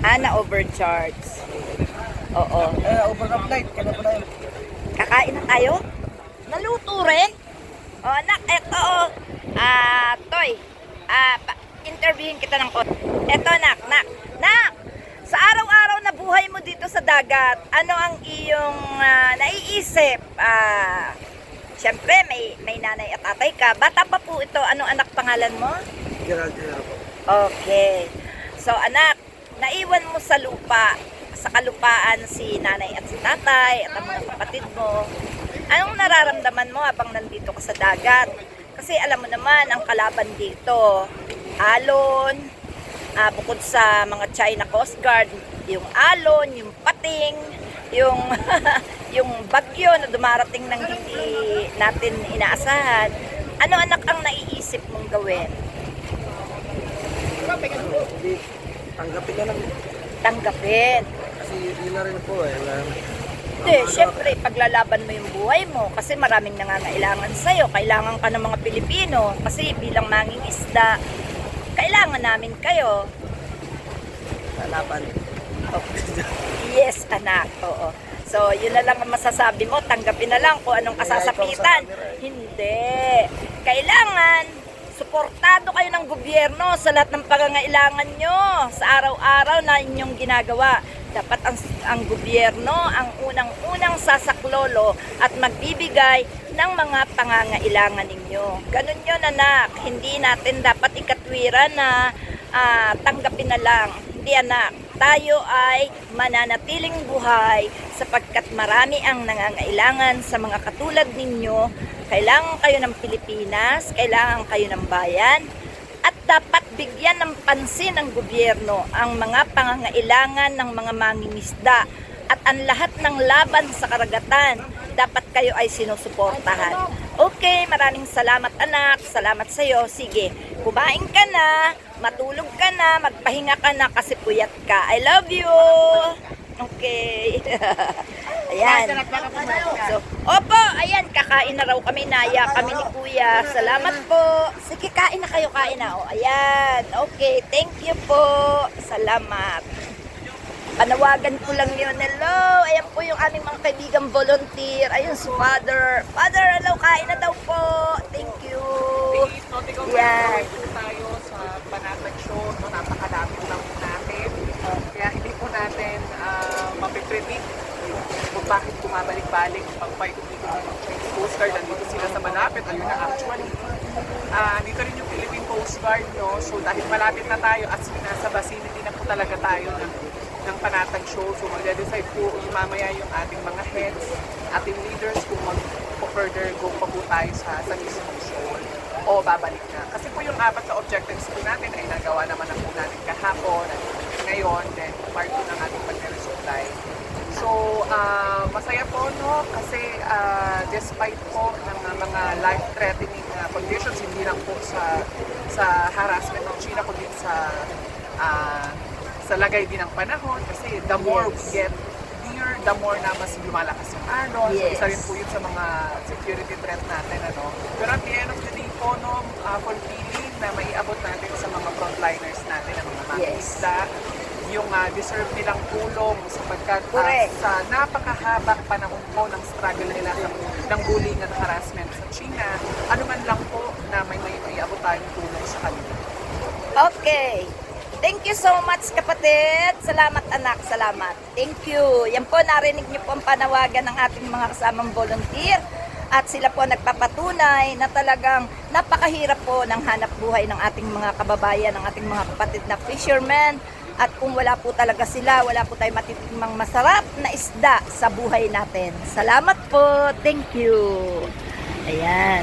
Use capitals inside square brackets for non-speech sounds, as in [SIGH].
Ah, na overcharge. Oo. Eh, over na flight. Kaya po na yun. Kakain na tayo? Naluto rin? O anak, eto o. Ah, Toy. Ah, pa- interviewin kita ng konti. Eto nak, nak. Nak! Sa araw-araw na buhay mo dito sa dagat, ano ang iyong ah, naiisip? Ah, Siyempre, may, may nanay at tatay ka. Bata pa po ito. Anong anak pangalan mo? Gerald Gerald po. Okay. So anak, naiwan mo sa lupa, sa kalupaan si nanay at si tatay at ang mga kapatid mo. Anong nararamdaman mo habang nandito ka sa dagat? Kasi alam mo naman, ang kalaban dito, alon, ah, bukod sa mga China Coast Guard, yung alon, yung pating, yung [LAUGHS] yung bagyo na dumarating ng hindi natin inaasahan. Ano anak ang naiisip mong gawin? Tanggapin na lang. tanggapin. Kasi yun na rin po eh. Wala. Hindi, syempre, paglalaban mo yung buhay mo kasi maraming nangangailangan sa'yo. Kailangan ka ng mga Pilipino kasi bilang manging isda, kailangan namin kayo. Lalaban. Yes, anak. Oo. So, yun na lang ang masasabi mo. Tanggapin na lang kung anong kasasapitan. Hindi. Kailangan, suportado kayo ng gobyerno sa lahat ng pangangailangan nyo sa araw-araw na inyong ginagawa. Dapat ang, ang gobyerno ang unang-unang sasaklolo at magbibigay ng mga pangangailangan ninyo. Ganun yun, anak. Hindi natin dapat ikatwiran na ah, tanggapin na lang. Hindi, anak. Tayo ay mananatiling buhay sapagkat marami ang nangangailangan sa mga katulad ninyo. Kailangan kayo ng Pilipinas, kailangan kayo ng bayan, at dapat bigyan ng pansin ng gobyerno ang mga pangangailangan ng mga mangingisda at ang lahat ng laban sa karagatan dapat kayo ay sinusuportahan. Okay, maraming salamat anak. Salamat sa iyo. Sige, kumain ka na, matulog ka na, magpahinga ka na kasi puyat ka. I love you. Okay. [LAUGHS] ayan. So, opo, ayan, kakain na raw kami, naya kami ni Kuya. Salamat po. Sige, kain na kayo, kain na. O, ayan. Okay, thank you po. Salamat. Panawagan ko lang yun. Hello, ayan po yung aming mga kaibigang volunteer. Ayun si Father. Father, hello, kain na daw po. Thank you. Po tayo sa Banatag Show. No, napakalapit lang po natin. Kaya hindi po natin uh, mapipredict kung bakit bumabalik-balik fight dito ng Chinese Coast Guard. Nandito sila sa malapit. Ayun na actually. Ah, dito rin yung Philippine Coast Guard. No? So dahil malapit na tayo at nasa vicinity na po talaga tayo ng, ng Panatag Show. So magde-decide po yung mamaya yung ating mga heads, ating leaders kung mag-further go pa po tayo sa, sa mismong show o babalik na. Kasi po yung apat na objectives po natin ay nagawa naman na po natin kahapon at ngayon, then part po ng ating pag-resupply. So, ah, masaya po, no? Kasi ah, despite po ng mga life-threatening na conditions, hindi lang po sa sa harassment ng China, kundi sa ah, sa lagay din ng panahon. Kasi the more we get near, the more na mas lumalakas yung alon. Yes. So, isa rin po yun sa mga security threat natin, ano? Pero at the end of the day po, no, uh, fulfilling na maiabot natin sa mga frontliners natin, ang mga mga Yes. isda, yung ah, deserve nilang tulong sapagkat Correct. sa napakahabang panahon po ng struggle nila sa, ng bullying at harassment sa China, ano man lang po na may may maiabot tayong tulong sa kanila. Okay. You so much kapatid. Salamat anak, salamat. Thank you. Yan po, narinig niyo po ang panawagan ng ating mga kasamang volunteer. At sila po nagpapatunay na talagang napakahirap po ng hanap buhay ng ating mga kababayan, ng ating mga kapatid na fishermen. At kung wala po talaga sila, wala po tayong matitikmang masarap na isda sa buhay natin. Salamat po. Thank you. Ayan.